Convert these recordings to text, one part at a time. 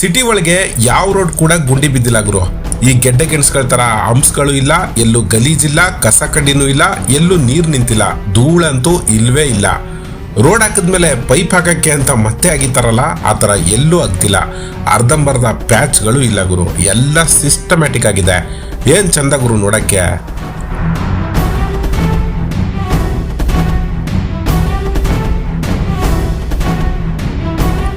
City ಒಳಗೆ ಯಾವ road ಕೂಡ ಗುಂಡಿ ಬಿದ್ದಿಲ್ಲ ಗುರು. ಈ ಗೆಡ್ಡೆ ಗೆಣಸ್ಗಳ ತರ ಹಂಪ್ಸ್ಗಳು ಇಲ್ಲ, ಎಲ್ಲೂ ಗಲೀಜಿಲ್ಲ ಕಸ ಕಡ್ಡಿನೂ ಇಲ್ಲ, ಎಲ್ಲೂ ನೀರ್ ನಿಂತಿಲ್ಲ. ಧೂಳಂತೂ ಇಲ್ವೇ ಇಲ್ಲ. ರೋಡ್ ಹಾಕಿದ್ಮೇಲೆ ಪೈಪ್ ಹಾಕಕ್ಕೆ ಅಂತ ಮತ್ತೆ ಆಗಿತ್ತಾರಲ್ಲ, ಆ ಥರ ಎಲ್ಲೂ ಆಗ್ತಿಲ್ಲ. ಅರ್ಧಂಬರ್ಧ ಪ್ಯಾಚ್ಗಳು ಇಲ್ಲ ಗುರು. ಎಲ್ಲ ಸಿಸ್ಟಮ್ಯಾಟಿಕ್ ಆಗಿದೆ. ಏನ್ ಚಂದ ಗುರು ನೋಡಕ್ಕೆ?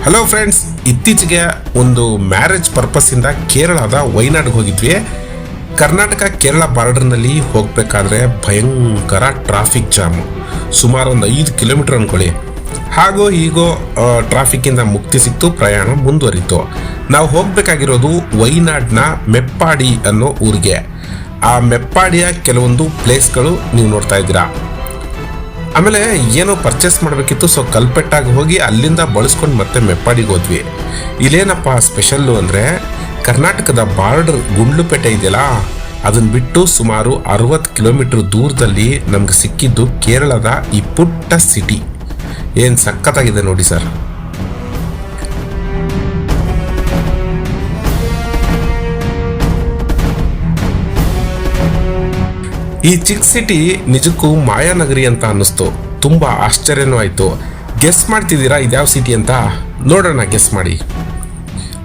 ಹಲೋ ಫ್ರೆಂಡ್ಸ್ ಇತ್ತೀಚೆಗೆ ಒಂದು ಮ್ಯಾರೇಜ್ ಪರ್ಪಸ್ಸಿಂದ ಕೇರಳದ ವೈನಾಡ್ಗೆ ಹೋಗಿದ್ವಿ. ಕರ್ನಾಟಕ, ಕೇರಳ ಬಾರ್ಡರ್ನಲ್ಲಿ ಹೋಗಬೇಕಾದ್ರೆ ಭಯಂಕರ ಟ್ರಾಫಿಕ್ ಜಾಮ್. ಸುಮಾರು ಒಂದು ಐದು ಕಿಲೋಮೀಟರ್ ಅನ್ಕೊಳ್ಳಿ. ಹಾಗೋ ಹೀಗೋ ಟ್ರಾಫಿಕ್ಕಿಂದ ಮುಕ್ತಿ ಸಿಕ್ತು, ಪ್ರಯಾಣ ಮುಂದುವರಿತು. ನಾವು ಹೋಗಬೇಕಾಗಿರೋದು ವೈನಾಡ್ನ ಮೆಪ್ಪಾಡಿ ಅನ್ನೋ ಊರಿಗೆ. ಆ ಮೆಪ್ಪಾಡಿಯ ಕೆಲವೊಂದು ಪ್ಲೇಸ್ಗಳು ನೀವು ನೋಡ್ತಾ ಇದ್ದೀರಾ. ಆಮೇಲೆ ಏನೋ ಪರ್ಚೇಸ್ ಮಾಡಬೇಕಿತ್ತು ಸೊ ಕಲ್ಪೆಟ್ಟಾಗಿ ಹೋಗಿ ಅಲ್ಲಿಂದ ಬಳಸ್ಕೊಂಡು ಮತ್ತೆ ಮೆಪ್ಪಾಡಿಗೆ ಹೋದ್ವಿ. ಇಲ್ಲೇನಪ್ಪ ಸ್ಪೆಷಲ್ಲು ಅಂದರೆ ಕರ್ನಾಟಕದ ಬಾರ್ಡರ್ ಗುಂಡ್ಲುಪೇಟೆ ಇದೆಯಲ್ಲ ಅದನ್ನು ಬಿಟ್ಟು ಸುಮಾರು ಅರವತ್ತು ಕಿಲೋಮೀಟರ್ ದೂರದಲ್ಲಿ ನಮ್ಗೆ ಸಿಕ್ಕಿದ್ದು ಕೇರಳದ ಈ ಪುಟ್ಟ ಸಿಟಿ ಏನು ಸಖತ್ತಾಗಿದೆ ನೋಡಿ ಸರ್. ಈ ಚಿಕ್ ಸಿಟಿ ನಿಜಕ್ಕೂ ಮಾಯಾನಗರಿ ಅಂತ ಅನ್ನಿಸ್ತು. ತುಂಬಾ ಆಶ್ಚರ್ಯನೂ ಆಯ್ತು. ಗೆಸ್ ಮಾಡ್ತಿದ್ದೀರಾ ಇದ್ಯಾವ ಸಿಟಿ ಅಂತ? ನೋಡೋಣ ಗೆಸ್ ಮಾಡಿ.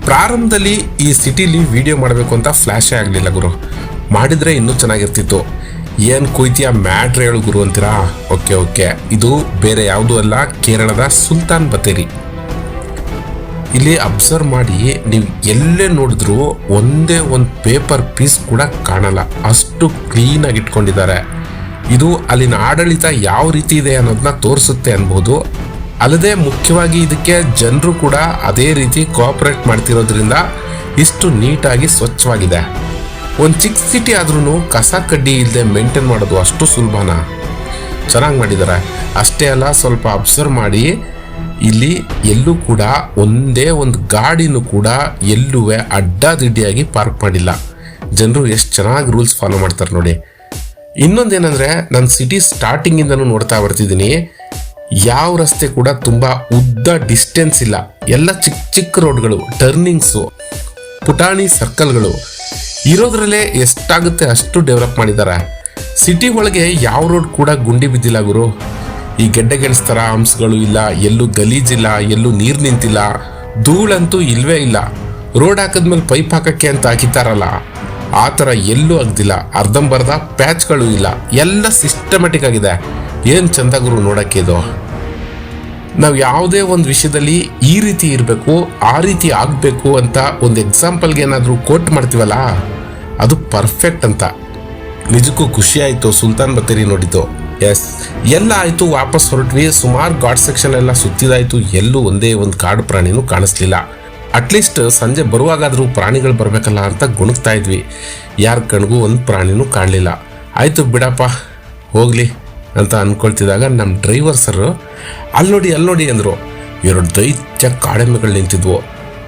ಪ್ರಾರಂಭದಲ್ಲಿ ಈ ಸಿಟಿಲಿ ವಿಡಿಯೋ ಮಾಡಬೇಕು ಅಂತ ಫ್ಲ್ಯಾಶೇ ಆಗಲಿಲ್ಲ ಗುರು. ಮಾಡಿದರೆ ಇನ್ನೂ ಚೆನ್ನಾಗಿರ್ತಿತ್ತು. ಏನು ಕುಯ್ತಿಯ ಮ್ಯಾಟ್ರ್ ಹೇಳು ಗುರು ಅಂತೀರಾ? ಓಕೆ ಓಕೆ ಇದು ಬೇರೆ ಯಾವುದೂ ಅಲ್ಲ, ಕೇರಳದ ಸುಲ್ತಾನ್ ಬತೇರಿ ಇಲ್ಲಿ ಅಬ್ಸರ್ವ್ ಮಾಡಿ, ನೀವು ಎಲ್ಲೇ ನೋಡಿದ್ರು ಒಂದೇ ಒಂದು ಪೇಪರ್ ಪೀಸ್ ಕೂಡ ಕಾಣಲ್ಲ. ಅಷ್ಟು ಕ್ಲೀನ್ ಆಗಿ ಇಟ್ಕೊಂಡಿದ್ದಾರೆ. ಇದು ಅಲ್ಲಿನ ಆಡಳಿತ ಯಾವ ರೀತಿ ಇದೆ ಅನ್ನೋದನ್ನ ತೋರಿಸುತ್ತೆ ಅನ್ಬೋದು. ಅಲ್ಲದೆ ಮುಖ್ಯವಾಗಿ ಇದಕ್ಕೆ ಜನರು ಕೂಡ ಅದೇ ರೀತಿ ಕೋಆಪರೇಟ್ ಮಾಡ್ತಿರೋದ್ರಿಂದ ಇಷ್ಟು ನೀಟಾಗಿ ಸ್ವಚ್ಛವಾಗಿದೆ. ಒಂದು ಚಿಕ್ಕ ಸಿಟಿ ಆದ್ರೂ ಕಸ ಕಡ್ಡಿ ಇಲ್ಲದೆ ಮೇಂಟೈನ್ ಮಾಡೋದು ಅಷ್ಟು ಸುಲಭನಾ? ಚೆನ್ನಾಗಿ ಮಾಡಿದ್ದಾರೆ ಅಷ್ಟೇ ಅಲ್ಲ, ಸ್ವಲ್ಪ ಅಬ್ಸರ್ವ್ ಮಾಡಿ ಇಲ್ಲಿ ಎಲ್ಲೂ ಕೂಡ ಒಂದೇ ಒಂದು ಗಾಡಿನೂ ಕೂಡ ಎಲ್ಲೂ ಅಡ್ಡಾದಿಡ್ಡಿಯಾಗಿ ಪಾರ್ಕ್ ಮಾಡಿಲ್ಲ. ಜನರು ಎಷ್ಟು ಚೆನ್ನಾಗಿ ರೂಲ್ಸ್ ಫಾಲೋ ಮಾಡ್ತಾರೆ ನೋಡಿ. ಇನ್ನೊಂದೇನಂದ್ರೆ ನಾನು ಸಿಟಿ ಸ್ಟಾರ್ಟಿಂಗಿಂದನೂ ನೋಡ್ತಾ ಬರ್ತಿದ್ದೀನಿ. ಯಾವ ರಸ್ತೆ ಕೂಡ ತುಂಬಾ ಉದ್ದ ಡಿಸ್ಟೆನ್ಸ್ ಇಲ್ಲ. ಎಲ್ಲ ಚಿಕ್ಕ ಚಿಕ್ಕ ರೋಡ್ಗಳು ಟರ್ನಿಂಗ್ಸು ಪುಟಾಣಿ ಸರ್ಕಲ್ಗಳು ಇರೋದ್ರಲ್ಲೇ ಎಷ್ಟಾಗುತ್ತೆ ಅಷ್ಟು ಡೆವಲಪ್ ಮಾಡಿದ್ದಾರೆ. ಸಿಟಿ ಒಳಗೆ ಯಾವ ರೋಡ್ ಕೂಡ ಗುಂಡಿ ಬಿದ್ದಿಲ್ಲ ಗುರು? ಈ ಗೆಡ್ಡೆ ಗೆಣಸ್ತರ ಅಂಶಗಳು ಇಲ್ಲ, ಎಲ್ಲೂ ಗಲೀಜಿಲ್ಲ, ಎಲ್ಲೂ ನೀರು ನಿಂತಿಲ್ಲ, ಧೂಳಂತೂ ಇಲ್ವೇ ಇಲ್ಲ. ರೋಡ್ ಹಾಕಿದ್ಮೇಲೆ ಪೈಪ್ ಹಾಕಕ್ಕೆ ಅಂತ ಹಾಕಿತಾರಲ್ಲ ಆ ಥರ ಎಲ್ಲೂ ಆಗ್ದಿಲ್ಲ. ಅರ್ಧಂಬರ್ಧ ಪ್ಯಾಚ್ಗಳು ಇಲ್ಲ. ಎಲ್ಲ ಸಿಸ್ಟಮೆಟಿಕ್ ಆಗಿದೆ. ಏನು ಚಂದ ಗುರು ನೋಡಕ್ಕೆ ಇದು? ನಾವು ಯಾವುದೇ ಒಂದು ವಿಷಯದಲ್ಲಿ ಈ ರೀತಿ ಇರಬೇಕು, ಆ ರೀತಿ ಆಗಬೇಕು ಅಂತ ಒಂದು ಎಕ್ಸಾಂಪಲ್ಗೆ ಏನಾದರೂ ಕೋಟ್ ಮಾಡ್ತೀವಲ್ಲ, ಅದು ಪರ್ಫೆಕ್ಟ್ ಅಂತ. ನಿಜಕ್ಕೂ ಖುಷಿ ಆಯಿತು ಸುಲ್ತಾನ್ ಬತ್ತೇರಿ ನೋಡಿದ್ದು. ಎಸ್ ಎಲ್ಲ ಆಯಿತು, ವಾಪಸ್ ಹೊರಟ್ವಿ. ಸುಮಾರು ಗಾಡ್ ಸೆಕ್ಷನ್ ಎಲ್ಲ ಸುತ್ತಿದಾಯಿತು. ಎಲ್ಲೂ ಒಂದೇ ಒಂದು ಕಾಡು ಪ್ರಾಣಿನೂ ಕಾಣಿಸ್ಲಿಲ್ಲ. ಅಟ್ಲೀಸ್ಟ್ ಸಂಜೆ ಬರುವಾಗಾದರೂ ಪ್ರಾಣಿಗಳು ಬರಬೇಕಲ್ಲ ಅಂತ ಗುಣಗ್ತಾ ಇದ್ವಿ. ಯಾರ ಕಣ್ಗೂ ಒಂದು ಪ್ರಾಣಿನೂ ಕಾಣಲಿಲ್ಲ. ಆಯಿತು ಬಿಡಪ್ಪ, ಹೋಗ್ಲಿ ಅಂತ ಅಂದ್ಕೊಳ್ತಿದ್ದಾಗ ನಮ್ಮ ಡ್ರೈವರ್ ಸರ್, ಅಲ್ಲಿ ನೋಡಿ ಅಲ್ಲಿ ನೋಡಿ ಅಂದರು. ಎರಡು ದೈತ್ಯ ಕಾಡೆಮ್ಮೆಗಳು ನಿಂತಿದ್ವು.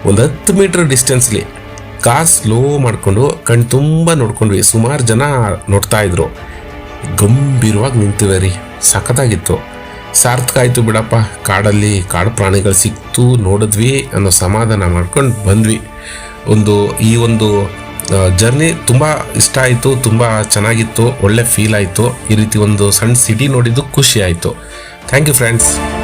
ಒಂದು ಹತ್ತು ಮೀಟರ್ ಡಿಸ್ಟೆನ್ಸ್ಲಿ. ಕಾರ್ ಸ್ಲೋ ಮಾಡಿಕೊಂಡು ಕಣ್ ತುಂಬ ನೋಡ್ಕೊಂಡ್ವಿ. ಸುಮಾರು ಜನ ನೋಡ್ತಾ ಇದ್ರು. ಗಂಭೀರವಾಗಿ ನಿಂತಿವೆ ರೀ. ಸಖತ್ತಾಗಿತ್ತು. ಸಾರ್ಥಕ ಆಯಿತು ಬಿಡಪ್ಪ. ಕಾಡಲ್ಲಿ ಕಾಡು ಪ್ರಾಣಿಗಳು ಸಿಕ್ತು, ನೋಡಿದ್ವಿ ಅನ್ನೋ ಸಮಾಧಾನ ಮಾಡ್ಕೊಂಡು ಬಂದ್ವಿ. ಒಂದು, ಈ ಒಂದು ಜರ್ನಿ ತುಂಬ ಇಷ್ಟ ಆಯಿತು, ತುಂಬ ಚೆನ್ನಾಗಿತ್ತು, ಒಳ್ಳೆ ಫೀಲ್ ಆಯಿತು. ಈ ರೀತಿ ಒಂದು ಸಣ್ಣ ಸಿಟಿ ನೋಡಿದ್ದು ಖುಷಿ ಆಯಿತು. Thank you friends